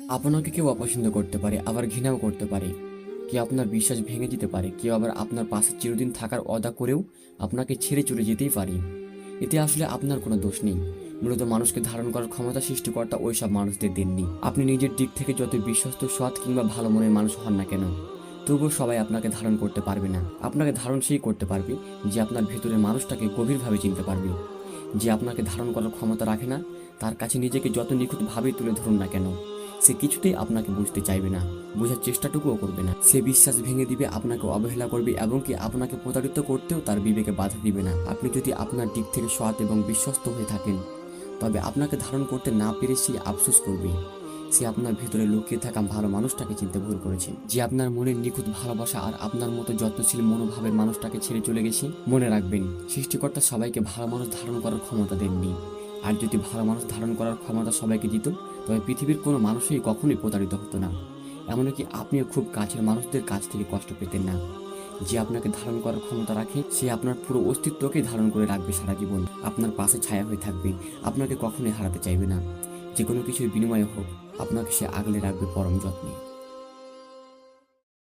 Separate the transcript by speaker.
Speaker 1: আপনাকে কেউ অপছন্দ করতে পারে, আবার ঘৃণাও করতে পারে। কেউ আপনার বিশ্বাস ভেঙে দিতে পারে, কেউ আবার আপনার পাশে চিরদিন থাকার অদা করেও আপনাকে ছেড়ে চলে যেতেই পারে। এতে আসলে আপনার কোনো দোষ নেই। মূলত মানুষকে ধারণ করার ক্ষমতা সৃষ্টিকর্তা ওই সব মানুষদের দেননি। আপনি নিজের দিক থেকে যত বিশ্বস্ত, সৎ কিংবা ভালো মনের মানুষ হন না কেন, তবুও সবাই আপনাকে ধারণ করতে পারবে না। আপনাকে ধারণ সেই করতে পারবে যে আপনার ভেতরের মানুষটাকে গভীরভাবে চিনতে পারবে। যে আপনাকে ধারণ করার ক্ষমতা রাখে না, তার কাছে নিজেকে যত নিখুঁতভাবে তুলে ধরুন না কেন। সে কিছুতেই আপনাকে বুঝতে চাইবে না, বোঝার চেষ্টাটুকুও করবে না। সে বিশ্বাস ভেঙে দিবে, আপনাকে অবহেলা করবে এবং কি আপনাকে প্রতারিত করতেও তার বিবেকে বাধা দিবে না। আপনি যদি আপনার দিক থেকে সৎ এবং বিশ্বস্ত হয়ে থাকেন, তবে আপনাকে ধারণ করতে না পেরে সে আফসোস করবে। সে আপনার ভেতরে লুকিয়ে থাকা ভালো মানুষটাকে চিনতে ভুল করেছে। যে আপনার মনের নিখুঁত ভালোবাসা আর আপনার মতো যত্নশীল মনোভাবের মানুষটাকে ছেড়ে চলে গেছে, মনে রাখবেন, সৃষ্টিকর্তা সবাইকে ভালো মানুষ ধারণ করার ক্ষমতা দেননি। আর যদি ভালো মানুষ ধারণ করার ক্ষমতা সবাইকে দিত, তবে পৃথিবীর কোনো মানুষই কখনোই প্রতারিত হতো না। এমনকি আপনিও খুব কাছের মানুষদের কাছ থেকে কষ্ট পেতেন না। যে আপনাকে ধারণ করার ক্ষমতা রাখে, সে আপনার পুরো অস্তিত্বকে ধারণ করে রাখবে সারা জীবন। আপনার পাশে ছায়া হয়ে থাকবে, আপনাকে কখনোই হারাতে চাইবে না। যে কোনো কিছুর বিনিময়ে হোক, আপনাকে সে আগলে রাখবে পরম যত্নে।